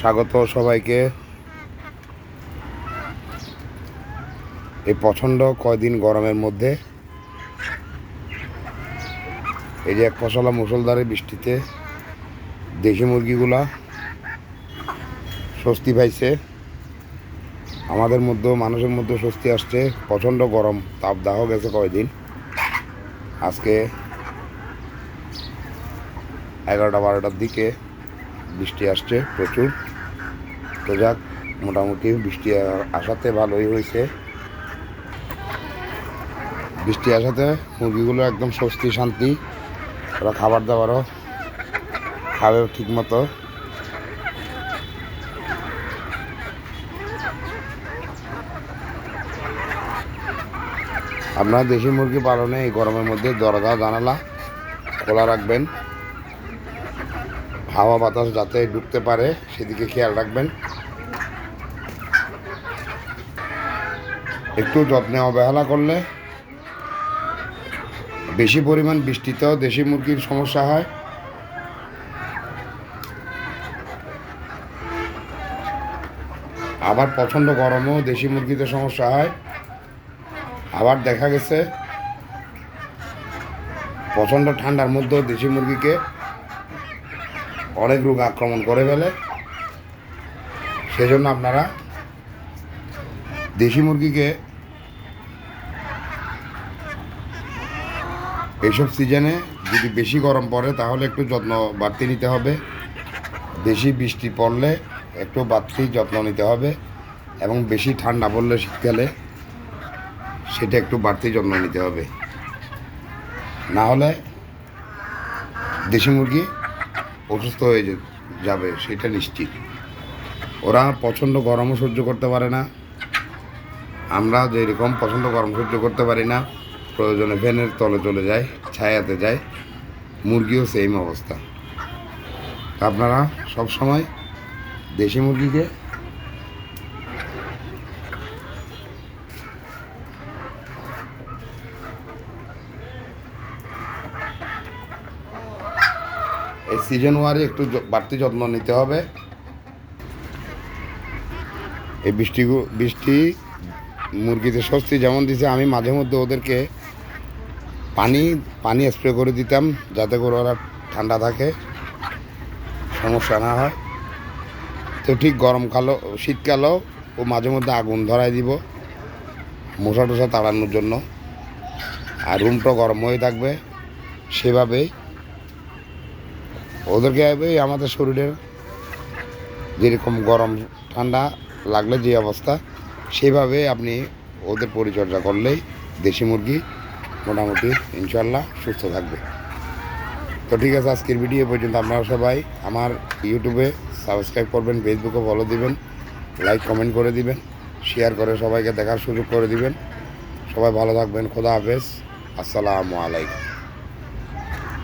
স্বাগত সবাইকে। এই প্রচণ্ড কয়দিন গরমের মধ্যে, এই যে এক ফসলা মুসলধারে বৃষ্টিতে দেশি মুরগিগুলা স্বস্তি পাইছে। আমাদের মধ্যেও, মানুষের মধ্যে স্বস্তি আসছে, প্রচণ্ড গরম, তাপদাহ গেছে কয়দিন। আজকে এগারোটা বারোটার দিকে বৃষ্টি আসছে প্রচুর। তো যাক, মোটামুটি বৃষ্টি আসাতে ভালোই হয়েছে। বৃষ্টি আসাতে মুরগিগুলো একদম স্বস্তি, শান্তি। ওরা খাবার দাবারও খাবে ঠিক মতো আপনারা দেশি মুরগি পালনে এই গরমের মধ্যে দরজা, জানালা খোলা রাখবেন। হাওয়া বাতাস যাতে ঢুকতে পারে, সেদিকে খেয়াল রাখবেন। একটু যত্নে অবহেলা করলে বেশি পরিমাণ বৃষ্টিতেও দেশি মুরগির সমস্যা হয়। আবার প্রচণ্ড গরমেও দেশি মুরগিতে সমস্যা হয়। আবার দেখা গেছে, প্রচণ্ড ঠান্ডার মধ্যেও দেশি মুরগিকে অনেক রোগ আক্রমণ করে ফেলে। সেজন্য আপনারা দেশি মুরগিকে এইসব সিজনে যদি বেশি গরম পড়ে, তাহলে একটু যত্ন বাড়তি নিতে হবে। বেশি বৃষ্টি পড়লে একটু বাড়তি যত্ন নিতে হবে এবং বেশি ঠান্ডা পড়লে শীতকালে সেটা একটু বাড়তি যত্ন নিতে হবে। না হলে দেশি মুরগি অসুস্থ হয়ে যাবে, সেটা নিশ্চিত। ওরা পছন্দ গরমও সহ্য করতে পারে না। আমরা যেরকম পছন্দ গরম সহ্য করতে পারি না, প্রয়োজনে ভ্যানের তলে চলে যায়, ছায়াতে যায়, মুরগিও সেম অবস্থা। আপনারা সব সময় দেশি মুরগিকে এই সিজন ওয়ারে একটু বাড়তি যত্ন নিতে হবে। এই বৃষ্টি বৃষ্টি মুরগিতে স্বস্তি যেমন দিছে, আমি মাঝে মধ্যে ওদেরকে পানি পানি স্প্রে করে দিতাম যাতে করে ওরা ঠান্ডা থাকে, সমস্যা না হয়। তো ঠিক গরমকালও শীতকালেও ও মাঝে মধ্যে আগুন ধরাই দিব মশা টশা তাড়ানোর জন্য। আর রুমটা গরম হয়ে থাকবে, সেভাবেই ওদেরকে এই আমাদের শরীরের যেরকম গরম, ঠান্ডা লাগলে যে অবস্থা, সেভাবে আপনি ওদের পরিচর্যা করলেই দেশি মুরগি মোটামুটি ইনশাল্লাহ সুস্থ থাকবে। তো ঠিক আছে, আজকের ভিডিও পর্যন্ত আপনারা সবাই আমার ইউটিউবে সাবস্ক্রাইব করবেন, ফেসবুকে ফলো দিবেন, লাইক, কমেন্ট করে দিবেন, শেয়ার করে সবাইকে দেখার সুযোগ করে দিবেন। সবাই ভালো থাকবেন, খোদা হাফেজ, আসসালামু আলাইকুম।